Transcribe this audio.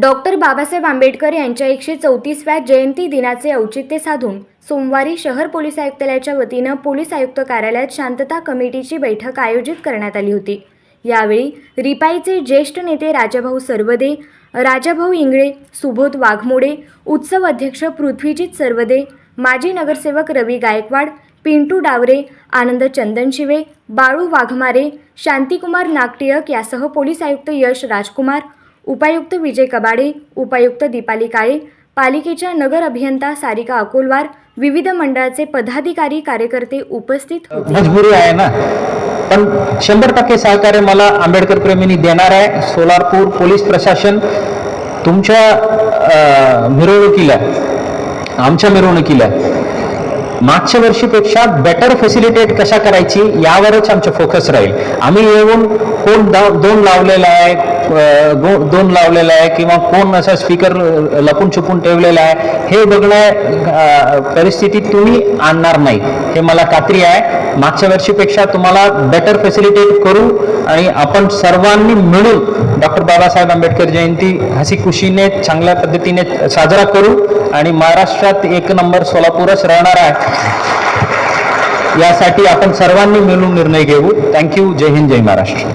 Doctor Babasaheb Ambedkar यांच्या एकशे चौतीसव्या जयंती दिनाचे औचित्य साधून सोमवारी शहर पोलीस आयुक्तालयाच्या वतीनं पोलीस आयुक्त कार्यालयात शांतता कमिटीची बैठक आयोजित करण्यात आली होती. यावेळी रिपाईचे ज्येष्ठ नेते राजाभाऊ सर्वदे राजाभाऊ इंगळे सुबोध वाघमोडे उत्सव अध्यक्ष पृथ्वीजीत सर्वदे माजी नगरसेवक रवी गायकवाड पिंटू डावरे आनंद चंदनशिवे बाळू वाघमारे शांतिकुमार नागटिळक यासह पोलीस आयुक्त यश राजकुमार उपायुक्त विजय कबाडे उपायुक्त दीपाली काळे पालिकेच्या नगर अभियंता सारिका अकोलवार विविध मंडळाचे पदाधिकारी कार्यकर्ते उपस्थित मजबुरी आहे ना. पण शंभर टक्के सहकार्य मला आंबेडकर प्रेमींनी देणार आहे. सोलापूर पोलीस प्रशासन तुमच्या अं, मिरवणुकीला आमच्या मिरवणुकीला मागच्या वर्षीपेक्षा बेटर फॅसिलिटेट कशा करायची यावरच आमचं फोकस राहील. आम्ही येऊन कोण दोन लावलेला आहे दोन लावलेला आहे किंवा कोण असा स्पीकर लपून छुपून ठेवलेला आहे हे बघण्या परिस्थिती तुम्ही आणणार नाही. हे मला खात्री आहे. मागच्या वर्षीपेक्षा तुम्हाला बेटर फॅसिलिटेट करू आणि आपण सर्वांनी मिळून डॉक्टर बाबासाहेब आंबेडकर जयंती हसी खुशीने चांगल्या पद्धतीने साजरा करू आणि महाराष्ट्रात एक नंबर सोलापूरच राहणार आहे. यासाठी आपण सर्वांनी मिळून निर्णय घेऊ. Thank you Jai Hind Jai Maharashtra.